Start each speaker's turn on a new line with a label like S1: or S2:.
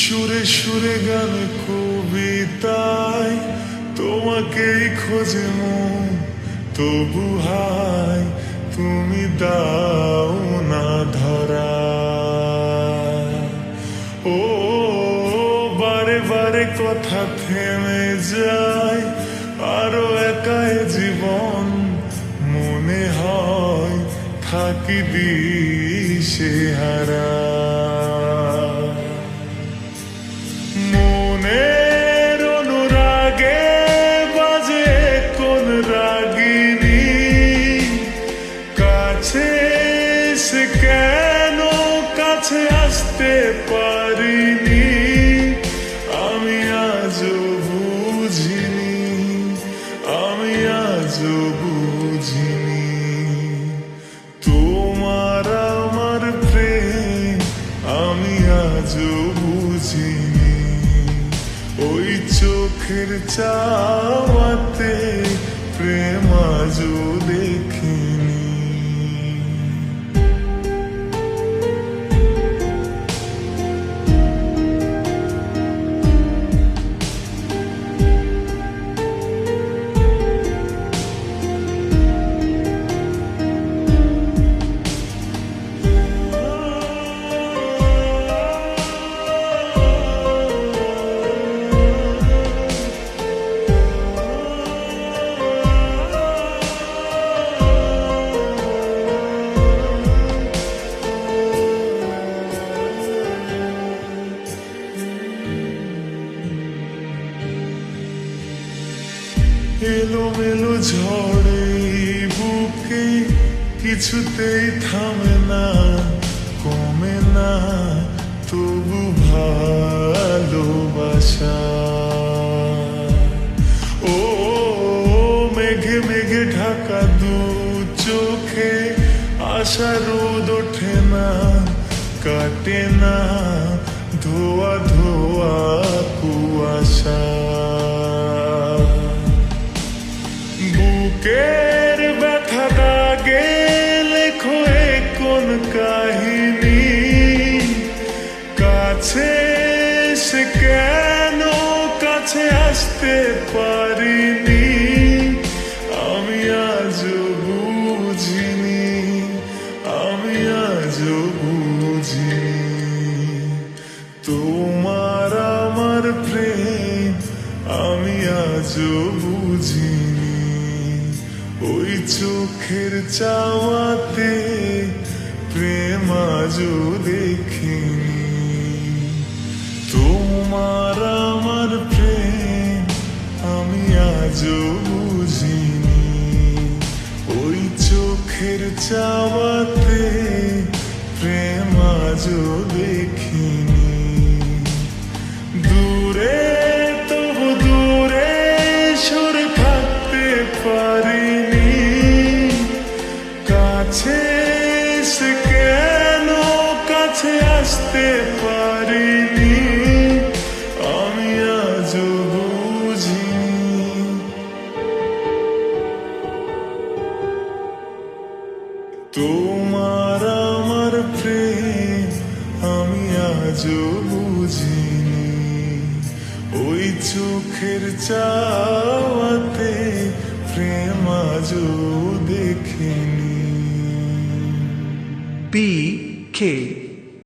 S1: সুরে সুরে গানে কবিতায়, তোমাকেই খোঁজে মন, তবু হাই তুমি দাও না ধরা। ও, বারে বারে কথা থেমে যায়, আরও একাই জীবন, মনে হয় থাকি দিশে হারা। পারিনি, আমি আজও বুঝিনি, আমি আজও বুঝিনি। তোমার আমার প্রেম, আমি আজও বুঝিনি। ওই চোখের চাওয়াতে প্রেম আজও দেখিনি এলোমেলো ঝড়ে বুকে কিছুতেই থামে না, কমে না, তবু ভালোবাসা। ও মেঘে মেঘে ঢাকা দু চোখে আশা রোদ ওঠে না, কাটে না ধোয়া ধোয়া কুয়াশা। বুকের ব্যথা দাগে লেখো কোন কাহিনী? কাছে সে কেন কাছে আসতে পারিনি? আমি আজও বুঝিনি, আমি আজও বুঝিনি। তোমার আমার প্রেম আমি আজও বুঝিনি। চোখের চাওয়াতে প্রেম আজও দেখিনি। তোমার আমার প্রেম আমি আজও বুঝিনি। ওই চোখের চাওয়াতে প্রেম আজও দেখিনি। দূরে পারিনি। আমি আজও তোমার আমার প্রেম আমি আজও ওই চোখের চাওয়াতে প্রেম আজও দেখিনি।
S2: B K